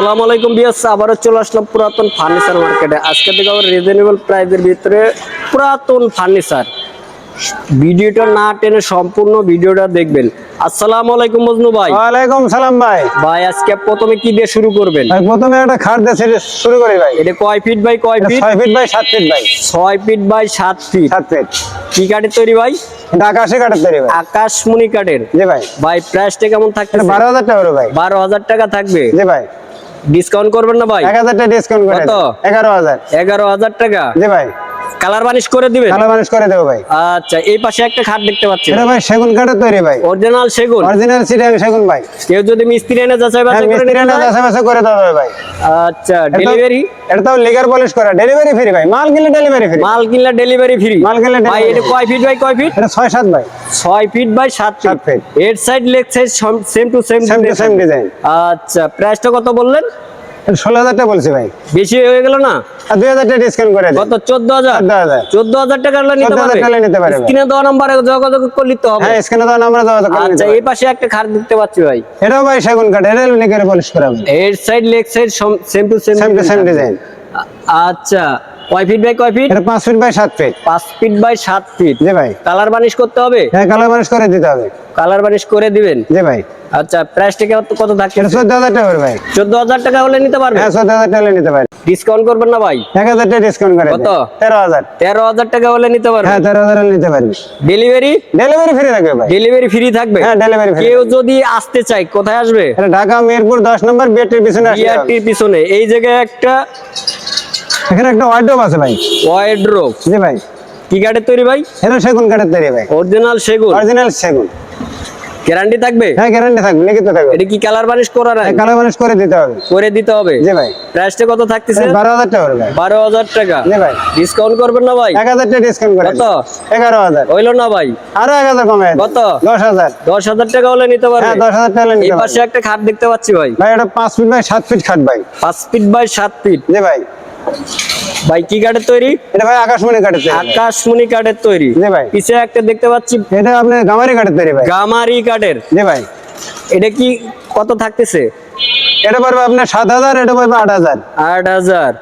আসসালামু আলাইকুম বিয়াস আবারও চলে আসলাম পুরাতন ফার্নিচার মার্কেটে। আজকে থেকে আবার রিজনেবল প্রাইসের ভিতরে পুরাতন ফার্নিচার। ভিডিওটা না টেনে সম্পূর্ণ ভিডিওটা দেখবেন। আসসালামু আলাইকুম মজনু ভাই। ওয়ালাইকুম সালাম ভাই। ভাই আজকে প্রথমে কি দিয়ে শুরু করবেন? প্রথমে একটা খাট দিয়ে শুরু করি ভাই। এটা কয় ফিট বাই কয় ফিট ছয় ফিট বাই সাত ফিট ভাই। ছয় ফিট বাই সাত ফিট সাত ফিট কি কাঠের তৈরি ভাই? আকাশে কাঠের তৈরি ভাই। আকাশমণি কাঠের। জি ভাই। ভাই প্রাইসটা কেমন থাকছে বারো হাজার টাকা ভাই। বারো হাজার টাকা থাকবে? জি ভাই। ডিসকাউন্ট করবেন না ভাই? এক হাজার টাকা ডিসকাউন্ট কত? এগারো হাজার। এগারো হাজার টাকা? জি ভাই। কালার বানিশ করে দিবেন? ভালো মানুষ করে দেবো ভাই। আচ্ছা এই পাশে একটা খাট দেখতে পাচ্ছি। এটা ভাই সেগুন কাঠের তৈরি ভাই। অরিজিনাল সেগুন? অরিজিনাল সিটাং সেগুন ভাই। কেউ যদি মিস্ত্রি এনে যাচাই হ্যাঁ বাছাই করে মিস্ত্রি নিতে না চায়? চাষাবাসা করে দেওয়া ভাই। আচ্ছা ডেলিভারি এটা তো লিগার পলিশ করা। ডেলিভারি ফ্রি ভাই। মাল কিনলে ডেলিভারি ফ্রি মাল কিনলে ডেলিভারি ফ্রি মাল কিনলে ভাই এটা কয় ফিট বাই কয় ফিট এটা ছয় সাত ভাই। ছয় ফিট বাই সাত সাত ফিট feet। এর side leg side same to same same to same design আচ্ছা প্রাইসটা কত বললেন? ষোলো বলছি ভাই। বেশি হয়ে গেল না? দুই হাজার টাকা ডিসকাউন্ট করে কত? চোদ্দ হাজার? চোদ্দ হাজার। টাকা নিতে 14,000 পারবে? টাকা নিতে পারবে। স্ক্রিনে দেওয়া নাম্বারে যোগাযোগ হবে। হ্যাঁ স্ক্রিনে তো আমরা যোগাযোগ করে আচ্ছা এই পাশে একটা খাট দেখতে পাচ্ছি ভাই। এটাও ভাই সেগুন কাঠ এটা লিগার পলিশ করা। ভাই এর side leg side same to same same same design আচ্ছা। কয় ফিট বাই কয় ফিট এটা পাঁচ ফিট বাই সাত ফিট পাঁচ ফিট বাই সাত ফিট জি ভাই। কালার বানিশ করতে হবে? হ্যাঁ কালার মানুষ করে দিতে হবে। কালার বানিশ করে দিবেন? জি ভাই। আচ্ছা প্রাইসটা কত থাকছে? এটা চোদ্দ হাজার টাকা ভাই। চোদ্দ হাজার টাকা হলে নিতে পারবে হ্যাঁ চোদ্দ হাজার টাকা হলে নিতে পারি ডিসকাউন্ট করবেন না ভাই? এক হাজার টাকা ডিসকাউন্ট করে কত? দেন। তেরো হাজার। তেরো হাজার টাকা হলে নিতে পারবে হ্যাঁ তেরো হাজার হলে নিতে পারবি ডেলিভারি ডেলিভারি ফ্রি থাকবে ভাই। ডেলিভারি ফ্রি থাকবে? হ্যাঁ ডেলিভারি ফ্রি কেউ যদি আসতে চায় কোথায় আসবে? ঢাকা মিরপুর দশ নম্বর বিয়েটির পিছনে আসলে হবে। বিআরটির পিছনে। এই জায়গায় একটা এখানে একটা ওয়ার্ডরোব আছে ভাই। ওয়াইড্রোপ জি ভাই। কি কাঠের তৈরি ভাই? এটা সেগুন কাঠের তৈরি ভাই। অরিজিনাল সেগুন। অরিজিনাল সেগুন। গ্যারান্টি থাকবে? হ্যাঁ গ্যারান্টি থাকবে লিখিত থাকবে। এটা কি কালার বানিশ করা নাই? হ্যাঁ, কালার মানুষ করে দিতে হবে। করে দিতে হবে? জি ভাই। প্রাইসটা কত থাকতেছে? বারো হাজার টাকা করে। ভাই বারো হাজার টাকা। জি ভাই। ডিসকাউন্ট করবেন না ভাই? এক হাজার টাকা ডিসকাউন্ট করে কত? এগারো হাজার। হইল না ভাই। আরও এক হাজার কমে কত? দশ হাজার। দশ হাজার টাকা হলে নিতে হ্যাঁ পারবে দশ হাজার টাকা হলে এই পাশে একটা খাট দেখতে পাচ্ছি ভাই। ভাই এটা পাঁচ ফিট বাই সাত ফিট খাট ভাই। পাঁচ ফিট বাই সাত ফিট জি ভাই। ভাই কি কাঠের তৈরি? এটা ভাই আকাশমণি কাঠের তৈরি। আকাশমণি কাঠের তৈরি। জি ভাই। পিছে একটা দেখতে পাচ্ছি। এটা আপনি গামারি কাঠের তৈরি ভাই। গামারি কাঠের। জি ভাই। এটা কি কত থাকতেছে? এটা পড়বে আপনার সাত হাজার এটা পড়বে আট হাজার। আট হাজার।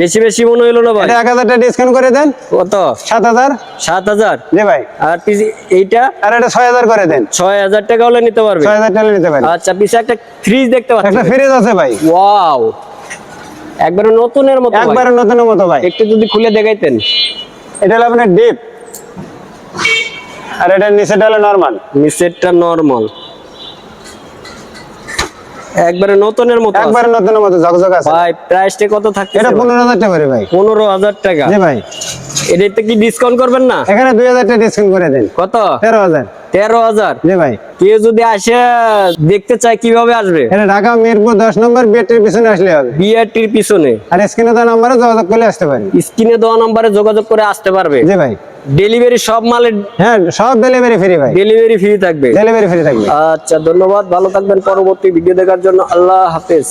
বেশি বেশি মনে হইল না ভাই? এটা এক হাজার টাকা ডিসকাউন্ট করে দেন। কত? সাত হাজার। সাত হাজার? জি ভাই। আর পিছে এইটা? আর এটা ছয় হাজার করে দেন। ছয় হাজার টাকা হলে নিতে পারবে। ছয় হাজার টাকা নিতে পারেন আচ্ছা পিছে একটা ফ্রিজ দেখতে পাচ্ছি একটা ফ্রিজ আছে ভাই। ওয়াও একবারে নতুনের মতো। একবারে নতুনের মতো ভাই। একটু যদি খুলে দেখাইতেন। এটা হলো আপনার ডিপ। আর এটা নিচেটা হলো নর্মাল। নিচেরটা নরমাল। একবারে নতুনের মতো। একবারে নতুনের মতো ঝকঝক আছে। ভাই প্রাইসটা কত থাকছে এটা পনেরো হাজার টাকা করে ভাই। পনেরো হাজার টাকা। জি ভাই। এটাতে কি ডিসকাউন্ট করবেন না? এখানে দুই হাজার টাকা ডিসকাউন্ট করে দেন। কত? তেরো হাজার। তেরো হাজার। ভাই। কেউ যদি আসে দেখতে চায় কীভাবে আসবে? এটা ঢাকা মিরপুর দশ নম্বর বিয়েটির পিছনে আসলে হবে। বিআরটির পিছনে। আর স্ক্রিনে তো নাম্বারে যোগাযোগ করলে আসতে পারেন স্ক্রিনে দেওয়া নম্বরে যোগাযোগ করে আসতে পারবে। জি ভাই। ডেলিভারি সব মালের হ্যাঁ সব ডেলিভারি ফ্রি ভাই। ডেলিভারি ফ্রি থাকবে। ডেলিভারি ফ্রি থাকবে। আচ্ছা ধন্যবাদ। ভালো থাকবেন। পরবর্তী ভিডিও দেখার জন্য আল্লাহ হাফেজ।